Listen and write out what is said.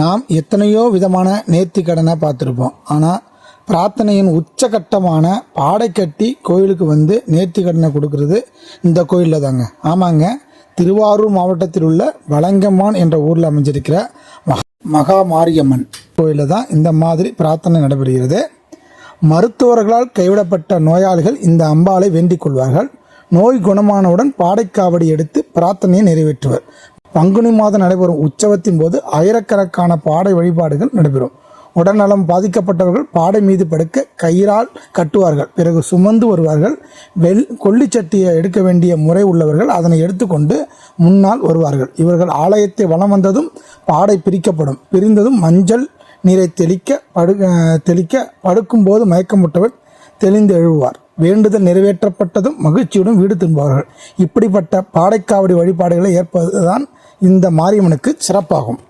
நாம் எத்தனையோ விதமான நேர்த்தி கடனை பார்த்துருப்போம். ஆனால் பிரார்த்தனையின் உச்சகட்டமான பாடை கட்டி கோயிலுக்கு வந்து நேர்த்தி கடனை கொடுக்கறது இந்த கோயிலில் தாங்க. ஆமாங்க திருவாரூர் மாவட்டத்தில் உள்ள வளங்கம்மான் என்ற ஊரில் அமைஞ்சிருக்கிற மகா மகா மாரியம்மன் கோயிலில் தான் இந்த மாதிரி பிரார்த்தனை நடைபெறுகிறது. மருத்துவர்களால் கைவிடப்பட்ட நோயாளிகள் இந்த அம்பாளை வேண்டிக் கொள்வார்கள். நோய் குணமானவுடன் பாடைக்காவடி எடுத்து பிரார்த்தனையை நிறைவேற்றுவர். பங்குனி மாதம் நடைபெறும் உற்சவத்தின் போது ஆயிரக்கணக்கான பாடை வழிபாடுகள் நடைபெறும். உடல்நலம் பாதிக்கப்பட்டவர்கள் பாடை மீது படுக்க கயிறால் கட்டுவார்கள். பிறகு சுமந்து வருவார்கள். வெள் கொல்லிச்சட்டியை எடுக்க வேண்டிய முறை உள்ளவர்கள் அதனை எடுத்துக்கொண்டு முன்னால் வருவார்கள். இவர்கள் ஆலயத்தை வளம் வந்ததும் பாடை பிரிக்கப்படும். பிரிந்ததும் மஞ்சள் நீரை தெளிக்க படு தெளிக்க படுக்கும்போது மயக்கமுட்டவர் தெளிந்து எழுவார். வேண்டுதல் நிறைவேற்றப்பட்டதும் மகிழ்ச்சியுடன் வீடு திரும்புவார்கள். இப்படிப்பட்ட பாடைக்காவடி வழிபாடுகளை ஏற்பதுதான் இந்த மாரியம்மனுக்கு சிறப்பாகும்.